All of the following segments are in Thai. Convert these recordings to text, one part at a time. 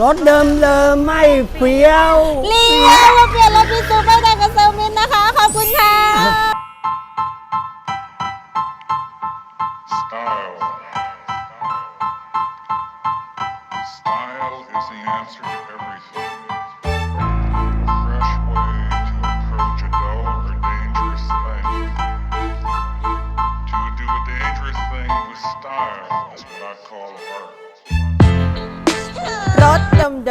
รถเดิมเดิมๆไม่เฟี้ยวลีเรามาเปลี่ยนรถมิซูป้ายแดงกับเซลมินนะคะ ขอบคุณค่ะ Style. Style is the answer to everything.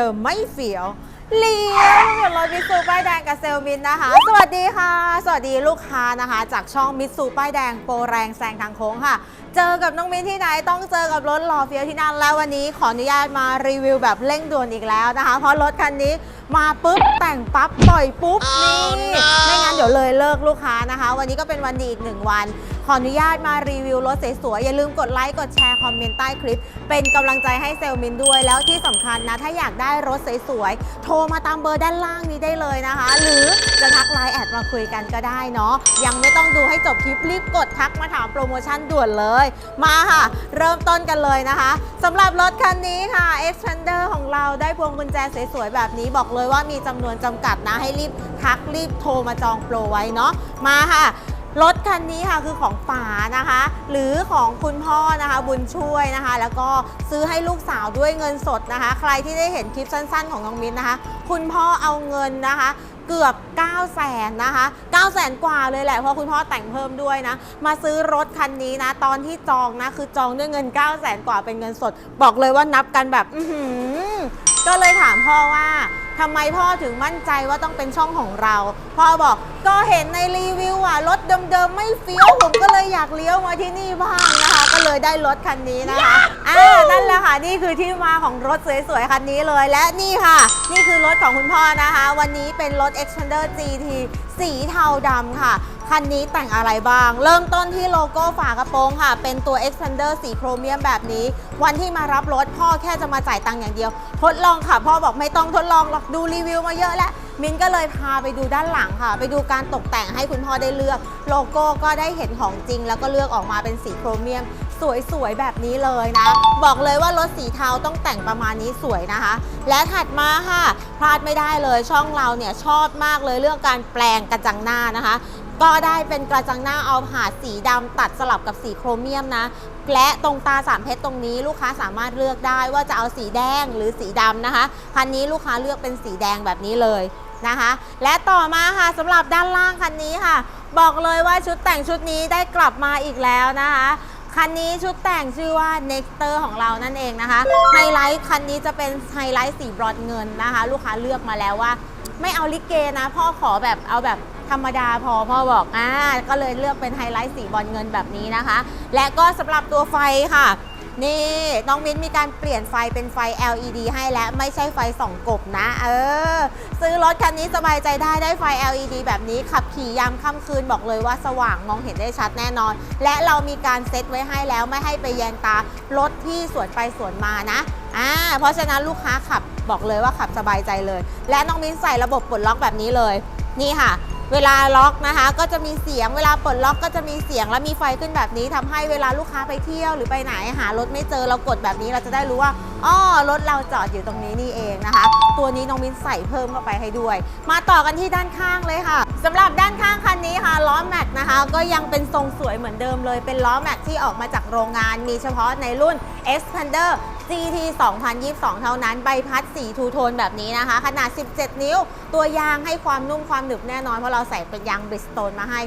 ดิมไม่เฟี้ยวเลี้ยวรถมิตซูป้ายแดงกับเซลมินนะคะ สวัสดีค่ะ สวัสดีลูกค้านะคะ จากช่องมิตซูป้ายแดงโปรแรงแซงทางโค้งค่ะ เจอกับน้องมินที่ไหนต้องเจอกับรถหล่อเฟี้ยวที่นั่นแล้ววันนี้ขออนุญาตมารีวิวแบบเร่งด่วนอีกแล้วนะคะ เพราะรถคันนี้มาปุ๊บแต่งปั๊บปล่อยปุ๊บนี่ไม่งั้นเดี๋ยวเลยเลิกลูกค้านะคะ วันนี้ก็เป็นวันดีอีกหนึ่งวัน ขออนุญาตมารีวิวรถสวยๆ อย่าลืมกดไลค์ กดแชร์ คอมเมนต์ใต้คลิป เป็นกำลังใจให้เซลมินด้วย แล้วที่สำคัญนะ ถ้าอยากได้รถสวยๆ โทรมาตามเบอร์ด้านล่างนี้ได้เลยนะคะ หรือจะทักไลน์แอดมาคุยกันก็ได้เนาะ ยังไม่ต้องดูให้จบคลิปรีบกดทักมาถามโปรโมชั่นด่วนเลย มาค่ะ เริ่มต้นกันเลยนะคะสำหรับรถคันนี้ค่ะ Xpander ของเราได้พวงกุญแจสวยๆ แบบนี้บอกเลยว่ามีจำนวนจำกัดนะให้รีบทักรีบโทรมาจองโปรไว้เนาะ มาค่ะ รถคันนี้ค่ะคือของป๋านะคะ หรือของคุณพ่อนะคะ บุญช่วยนะคะ แล้วก็ซื้อให้ลูกสาวด้วยเงินสดนะคะ ใครที่ได้เห็นคลิปสั้นๆ ของน้องมิ้นนะคะ คุณพ่อเอาเงินนะคะเกือบ 9 0 0แสนนะคะ9 0 0แสนกว่าเลยแหละเพราะคุณพ่อแต่งเพิ่มด้วยนะ มาซื้อรถคันนี้นะ ตอนที่จองนะ คือจองด้วยเงิน 9 0 0แสนกว่าเป็นเงินสด บอกเลยว่านับกันแบบ อื้อก็เลยถามพ่อว่า ทำไมพ่อถึงมั่นใจว่าต้องเป็นช่องของเรา พ่อบอกก็เห็นในรีวิวอะรถเดิมๆไม่เฟี้ยวผมก็เลยอยากเลี้ยวมาที่นี่บ้างนะคะ ก็เลยได้รถคันนี้นะคะอ่านั่นแหละค่ะนี่คือที่มาของรถสวยๆคันนี้เลยและนี่ค่ะ นี่คือรถของคุณพ่อนะคะ วันนี้เป็นรถ Xpander GT สีเทาดำค่ะคันนี้แต่งอะไรบ้าง เริ่มต้นที่โลโก้ฝากระโปรงค่ะ เป็นตัว Xpander สีโครเมียมแบบนี้ วันที่มารับรถพ่อแค่จะมาจ่ายตังค์อย่างเดียว ทดลองค่ะ พ่อบอกไม่ต้องทดลองหรอกดูรีวิวมาเยอะแล้วมินก็เลยพาไปดูด้านหลังค่ะ ไปดูการตกแต่งให้คุณพ่อได้เลือก โลโก้ก็ได้เห็นของจริง แล้วก็เลือกออกมาเป็นสีโครเมียม สวยๆแบบนี้เลยนะ บอกเลยว่ารถสีเทาต้องแต่งประมาณนี้สวยนะคะ และถัดมาค่ะพลาดไม่ได้เลยช่องเราเนี่ยชอบมากเลยเรื่องการแปลงกระจังหน้านะคะก็ได้เป็นกระจังหน้าเอาผาดสีดำตัดสลับกับสีโครเมียมนะ และตรงตาสามเพชรตรงนี้ลูกค้าสามารถเลือกได้ว่าจะเอาสีแดงหรือสีดำนะคะ คันนี้ลูกค้าเลือกเป็นสีแดงแบบนี้เลยนะคะ และต่อมาค่ะสำหรับด้านล่างคันนี้ค่ะ บอกเลยว่าชุดแต่งชุดนี้ได้กลับมาอีกแล้วนะคะคันนี้ชุดแต่งชื่อว่า Nexter ของเรานั่นเองนะคะไฮไลท์คันนี้จะเป็นไฮไลท์สีบรอนซ์เงินนะคะ ลูกค้าเลือกมาแล้วว่า ไม่เอาลิเกนะ พ่อขอแบบเอาแบบ ธรรมดาพอพ่อบอกอ่าก็เลยเลือกเป็นไฮไลท์สีบอลเงินแบบนี้นะคะ และก็สำหรับตัวไฟค่ะนี่น้องมิ้นมีการเปลี่ยนไฟเป็นไฟ LED ให้แล้วไม่ใช่ไฟส่องกบนะ เออ ซื้อรถคันนี้สบายใจได้ได้ไฟ LED แบบนี้ ขับขี่ยามค่ำคืนบอกเลยว่าสว่างมองเห็นได้ชัดแน่นอน และเรามีการเซตไว้ให้แล้วไม่ให้ไปแยงตารถที่สวนไปสวนมานะอ่าเพราะฉะนั้นลูกค้าขับบอกเลยว่าขับสบายใจเลย และน้องมิ้นใส่ระบบปลดล็อกแบบนี้เลย นี่ค่ะ เวลาล็อกนะคะ ก็จะมีเสียงเวลาปลดล็อกก็จะมีเสียงและมีไฟขึ้นแบบนี้ทำให้เวลาลูกค้าไปเที่ยวหรือไปไหนหารถไม่เจอเรากดแบบนี้เราจะได้รู้ว่าอ้อรถเราจอดอยู่ตรงนี้นี่เองนะคะ ตัวนี้น้องมินใส่เพิ่มเข้าไปให้ด้วย มาต่อกันที่ด้านข้างเลยค่ะสำหรับด้านข้างคันนี้ค่ะล้อแม็กนะคะ ก็ยังเป็นทรงสวยเหมือนเดิมเลย เป็นล้อแม็กที่ออกมาจากโรงงานมีเฉพาะในรุ่น Xpander GT 2022 เท่านั้น ใบพัดสีทูโทนแบบนี้นะคะ ขนาด 17 นิ้ว ตัวยางให้ความนุ่มความหนึบแน่นอน เพราะเราใส่เป็นยางบริสโตนมาให้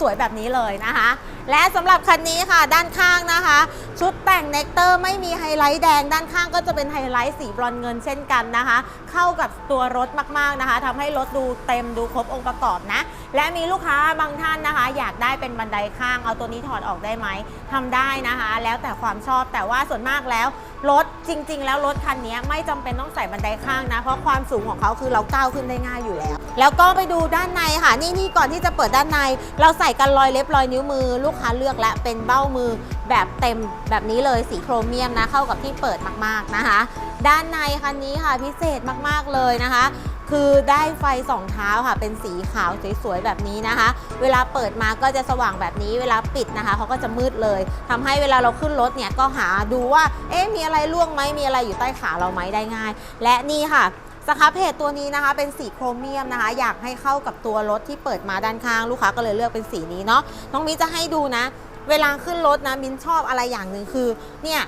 สวยๆ แบบนี้เลยนะคะ และสำหรับคันนี้ค่ะด้านข้างนะคะ ชุดแต่งเนกเตอร์ไม่มีไฮไลท์แดง ด้านข้างก็จะเป็นไฮไลท์สีบรอนเงินเช่นกันนะคะ เข้ากับตัวรถมากๆนะคะทำให้รถดูเต็มดูครบองค์ประกอบนะ และมีลูกค้าบางท่านนะคะ อยากได้เป็นบันไดข้าง เอาตัวนี้ถอดออกได้ไหมทำได้นะคะ แล้วแต่ความชอบแต่ว่าส่วนมากแล้วรถจริง ๆ แล้วรถคันนี้ไม่จำเป็นต้องใส่บันไดข้างนะ เพราะความสูงของเขาคือเราก้าวขึ้นได้ง่ายอยู่แล้ว แล้วก็ไปดูด้านในค่ะ นี่นี่ก่อนที่จะเปิดด้านใน เราใส่กันรอยเล็บรอยนิ้วมือ ลูกค้าเลือกและเป็นเบ้ามือแบบเต็มแบบนี้เลยสีโครเมียมนะเข้ากับที่เปิดมากๆนะคะ ด้านในคันนี้ค่ะพิเศษมากๆเลยนะคะ คือได้ไฟสองเท้าค่ะ เป็นสีขาวสวยๆแบบนี้นะคะ เวลาเปิดมาก็จะสว่างแบบนี้เวลาปิดนะคะเขาก็จะมืดเลยทำให้เวลาเราขึ้นรถเนี่ยก็หาดูว่าเอ๊ะมีอะไรล่วงไหมมีอะไรอยู่ใต้ขาเราไหมได้ง่าย และนี่ค่ะ สครับเพจตัวนี้นะคะเป็นสีโครเมียมนะคะ อยากให้เข้ากับตัวรถที่เปิดมาด้านข้างลูกค้าก็เลยเลือกเป็นสีนี้เนาะน้องมิ้นจะให้ดูนะ เวลาขึ้นรถนะมิ้นชอบอะไรอย่างหนึ่งคือเนี่ย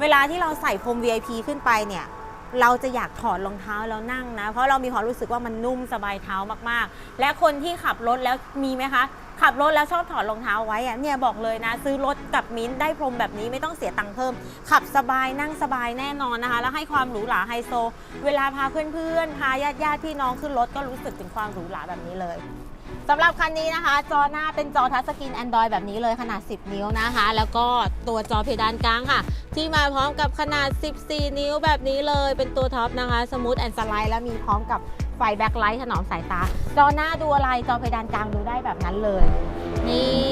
เวลาที่เราใส่พรม VIP ขึ้นไปเนี่ย เราจะอยากถอดรองเท้าแล้วนั่งนะ เพราะเรามีความรู้สึกว่ามันนุ่มสบายเท้ามากๆ และคนที่ขับรถแล้วมีไหมคะ ขับรถแล้วชอบถอดรองเท้าไว้อะเนี่ยบอกเลยนะ ซื้อรถกับมิ้นได้พรมแบบนี้ไม่ต้องเสียตังค์เพิ่ม ขับสบายนั่งสบายแน่นอนนะคะ แล้วให้ความหรูหราไฮโซ เวลาพาเพื่อนๆพาญาติญาติๆพี่น้องขึ้นรถก็รู้สึกถึงความหรูหราแบบนี้เลย สำหรับคันนี้นะคะ จอหน้าเป็นจอทัชสกรีน Android แบบนี้เลยขนาด 10 นิ้วนะคะ แล้วก็ตัวจอเพดานกลางค่ะ ที่มาพร้อมกับขนาด 14 นิ้วแบบนี้เลย เป็นตัวท็อปนะคะ สมูทแอนด์สไลด์แล้วมีพร้อมกับไฟแบ็คไลท์ถนอมสายตา จอหน้าดูอะไร จอเพดานกลางดูได้แบบนั้นเลย นี่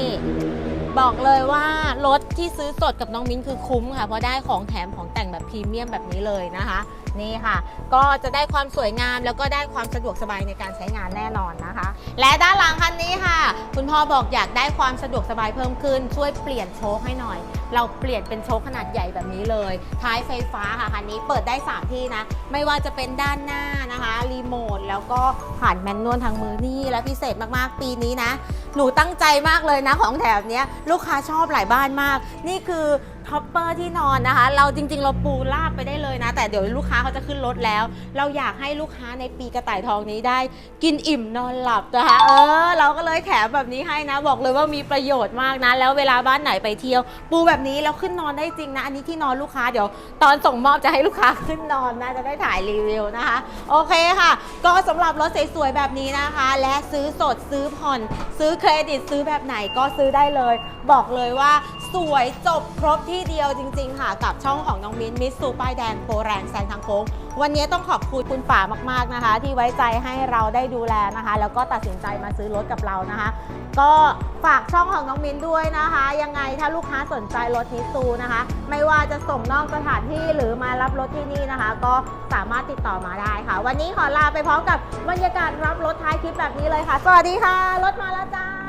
บอกเลยว่ารถที่ซื้อสดกับน้องมิ้นคือคุ้มค่ะ เพราะได้ของแถมของแต่งแบบพรีเมียมแบบนี้เลยนะคะ นี่ค่ะ ก็จะได้ความสวยงามแล้วก็ได้ความสะดวกสบายในการใช้งานแน่นอนนะคะ และด้านหลังคันนี้ค่ะ คุณพ่อบอกอยากได้ความสะดวกสบายเพิ่มขึ้น ช่วยเปลี่ยนโชคให้หน่อย เราเปลี่ยนเป็นโชคขนาดใหญ่แบบนี้เลย ท้ายไฟฟ้าค่ะคันนี้เปิดได้ 3 ที่นะ ไม่ว่าจะเป็นด้านหน้านะคะรีโมทแล้วก็ผ่านแมนนวลทางมือนี่และพิเศษมากๆปีนี้นะ หนูตั้งใจมากเลยนะของแถบเนี้ยลูกค้าชอบหลายบ้านมาก นี่คือท็อปเปอร์ที่นอนนะคะ เราจริง ๆ เราปูราบไปได้เลยนะ แต่เดี๋ยวลูกค้าเขาจะขึ้นรถแล้ว เราอยากให้ลูกค้าในปีกระต่ายทองนี้ได้ กินอิ่มนอนหลับนะคะเออ เราก็เลยแถมแบบนี้ให้นะ บอกเลยว่ามีประโยชน์มากนะ แล้วเวลาบ้านไหนไปเที่ยว ปูแบบนี้แล้วขึ้นนอนได้จริงนะ อันนี้ที่นอนลูกค้าเดี๋ยว ตอนส่งมอบจะให้ลูกค้าขึ้นนอนนะจะได้ถ่ายรีวิวนะคะ โอเคค่ะ ก็สำหรับรถสวยๆแบบนี้นะคะ และซื้อสดซื้อผ่อนซื้อรดิตซื้อแบบไหนก็ซื้อได้เลย บอกเลยว่าสวยจบครบที่เดียวจริง ๆ ค่ะ กับช่องของน้องมิ้นมิสซูป้ายแดงโปรแรงแซงทางโค้ง วันนี้ต้องขอบคุณคุณป่ามากๆนะคะ ที่ไว้ใจให้เราได้ดูแลนะคะ แล้วก็ตัดสินใจมาซื้อรถกับเรานะคะ ก็ฝากช่องของน้องมิ้นด้วยนะคะ ยังไงถ้าลูกค้าสนใจรถนิสซูนะคะ ไม่ว่าจะส่งนอกสถานที่หรือมารับรถที่นี่นะคะ ก็สามารถติดต่อมาได้ค่ะ วันนี้ขอลาไปพร้อมกับบรรยากาศรับรถท้ายคลิปแบบนี้เลยค่ะ สวัสดีค่ะ รถมาแล้วจ้า